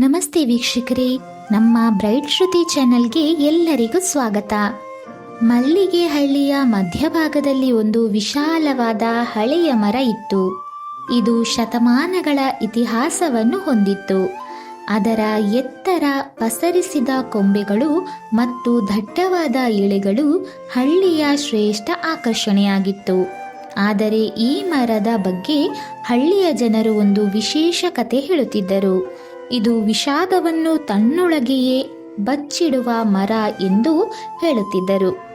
ನಮಸ್ತೆ ವೀಕ್ಷಕರೇ, ನಮ್ಮ ಬ್ರೈಟ್ ಶ್ರುತಿ ಚಾನೆಲ್ಗೆ ಎಲ್ಲರಿಗೂ ಸ್ವಾಗತ. ಮಲ್ಲಿಗೆ ಹಳ್ಳಿಯ ಮಧ್ಯಭಾಗದಲ್ಲಿ ಒಂದು ವಿಶಾಲವಾದ ಹಳೆಯ ಮರ ಇತ್ತು. ಇದು ಶತಮಾನಗಳ ಇತಿಹಾಸವನ್ನು ಹೊಂದಿತ್ತು. ಅದರ ಎತ್ತರ ಪಸರಿಸಿದ ಕೊಂಬೆಗಳು ಮತ್ತು ದಟ್ಟವಾದ ಎಳೆಗಳು ಹಳ್ಳಿಯ ಶ್ರೇಷ್ಠ ಆಕರ್ಷಣೆಯಾಗಿತ್ತು. ಆದರೆ ಈ ಮರದ ಬಗ್ಗೆ ಹಳ್ಳಿಯ ಜನರು ಒಂದು ವಿಶೇಷ ಕತೆ ಹೇಳುತ್ತಿದ್ದರು. ಇದು ವಿಷಾದವನ್ನು ತನ್ನೊಳಗೆಯೇ ಬಚ್ಚಿಡುವ ಮರ ಎಂದು ಹೇಳುತ್ತಿದ್ದರು.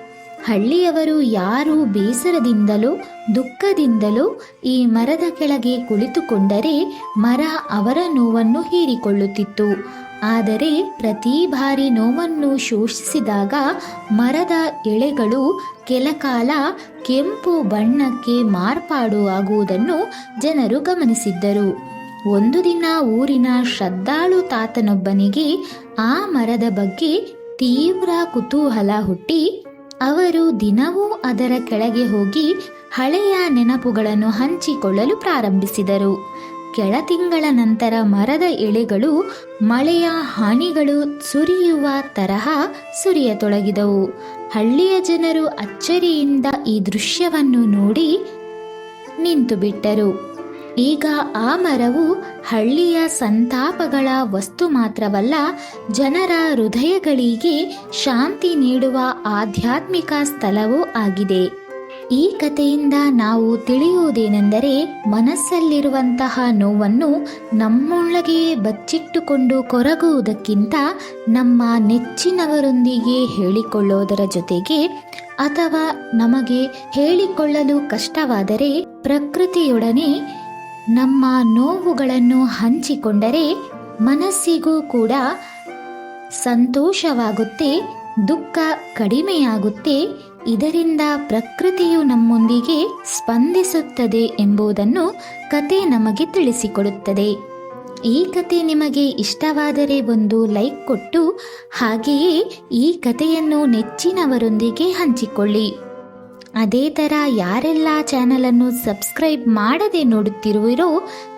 ಹಳ್ಳಿಯವರು ಯಾರು ಬೇಸರದಿಂದಲೂ ದುಃಖದಿಂದಲೂ ಈ ಮರದ ಕೆಳಗೆ ಕುಳಿತುಕೊಂಡರೆ ಮರ ಅವರ ನೋವನ್ನು ಹೀರಿಕೊಳ್ಳುತ್ತಿತ್ತು. ಆದರೆ ಪ್ರತಿ ಬಾರಿ ನೋವನ್ನು ಶೋಷಿಸಿದಾಗ ಮರದ ಎಳೆಗಳು ಕೆಲಕಾಲ ಕೆಂಪು ಬಣ್ಣಕ್ಕೆ ಮಾರ್ಪಾಡು ಆಗುವುದನ್ನು ಜನರು ಗಮನಿಸಿದ್ದರು. ಒಂದು ದಿನ ಊರಿನ ಶ್ರದ್ಧಾಳು ತಾತನೊಬ್ಬನಿಗೆ ಆ ಮರದ ಬಗ್ಗೆ ತೀವ್ರ ಕುತೂಹಲ ಹುಟ್ಟಿ ಅವರು ದಿನವೂ ಅದರ ಕೆಳಗೆ ಹೋಗಿ ಹಳೆಯ ನೆನಪುಗಳನ್ನು ಹಂಚಿಕೊಳ್ಳಲು ಪ್ರಾರಂಭಿಸಿದರು. ಕೆಳ ತಿಂಗಳ ನಂತರ ಮರದ ಎಳೆಗಳು, ಮಳೆಯ ಹಾನಿಗಳು ಸುರಿಯುವ ತರಹ ಸುರಿಯತೊಡಗಿದವು. ಹಳ್ಳಿಯ ಜನರು ಅಚ್ಚರಿಯಿಂದ ಈ ದೃಶ್ಯವನ್ನು ನೋಡಿ ನಿಂತು ಬಿಟ್ಟರು ಈಗ ಆ ಮರವು ಹಳ್ಳಿಯ ಸಂತಾಪಗಳ ವಸ್ತು ಮಾತ್ರವಲ್ಲ, ಜನರ ಹೃದಯಗಳಿಗೆ ಶಾಂತಿ ನೀಡುವ ಆಧ್ಯಾತ್ಮಿಕ ಸ್ಥಳವೂ ಆಗಿದೆ. ಈ ಕಥೆಯಿಂದ ನಾವು ತಿಳಿಯುವುದೇನೆಂದರೆ, ಮನಸ್ಸಲ್ಲಿರುವಂತಹ ನೋವನ್ನು ನಮ್ಮೊಳಗೆ ಬಚ್ಚಿಟ್ಟುಕೊಂಡು ಕೊರಗುವುದಕ್ಕಿಂತ ನಮ್ಮ ನೆಚ್ಚಿನವರೊಂದಿಗೆ ಹೇಳಿಕೊಳ್ಳೋದರ ಜೊತೆಗೆ, ಅಥವಾ ನಮಗೆ ಹೇಳಿಕೊಳ್ಳಲು ಕಷ್ಟವಾದರೆ ಪ್ರಕೃತಿಯೊಡನೆ ನಮ್ಮ ನೋವುಗಳನ್ನು ಹಂಚಿಕೊಂಡರೆ ಮನಸ್ಸಿಗೂ ಕೂಡ ಸಂತೋಷವಾಗುತ್ತೆ, ದುಃಖ ಕಡಿಮೆಯಾಗುತ್ತೆ. ಇದರಿಂದ ಪ್ರಕೃತಿಯು ನಮ್ಮೊಂದಿಗೆ ಸ್ಪಂದಿಸುತ್ತದೆ ಎಂಬುದನ್ನು ಕತೆ ನಮಗೆ ತಿಳಿಸಿಕೊಡುತ್ತದೆ. ಈ ಕತೆ ನಿಮಗೆ ಇಷ್ಟವಾದರೆ ಒಂದು ಲೈಕ್ ಕೊಟ್ಟು ಹಾಗೆಯೇ ಈ ಕಥೆಯನ್ನು ನೆಚ್ಚಿನವರೊಂದಿಗೆ ಹಂಚಿಕೊಳ್ಳಿ. ಅದೇ ಥರ ಯಾರೆಲ್ಲ ಚಾನಲನ್ನು ಸಬ್ಸ್ಕ್ರೈಬ್ ಮಾಡದೆ ನೋಡುತ್ತಿರುವಿರೋ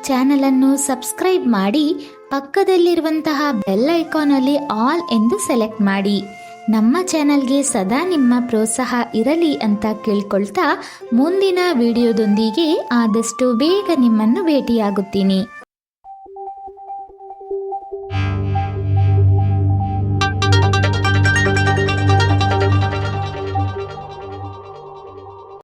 ಚಾನಲನ್ನು ಸಬ್ಸ್ಕ್ರೈಬ್ ಮಾಡಿ ಪಕ್ಕದಲ್ಲಿರುವಂತಹ ಬೆಲ್ ಐಕಾನಲ್ಲಿ ಆಲ್ ಎಂದು ಸೆಲೆಕ್ಟ್ ಮಾಡಿ. ನಮ್ಮ ಚಾನಲ್ಗೆ ಸದಾ ನಿಮ್ಮ ಪ್ರೋತ್ಸಾಹ ಇರಲಿ ಅಂತ ಕೇಳ್ಕೊಳ್ತಾ ಮುಂದಿನ ವಿಡಿಯೋದೊಂದಿಗೆ ಆದಷ್ಟು ಬೇಗ ನಿಮ್ಮನ್ನು ಭೇಟಿಯಾಗುತ್ತೀನಿ.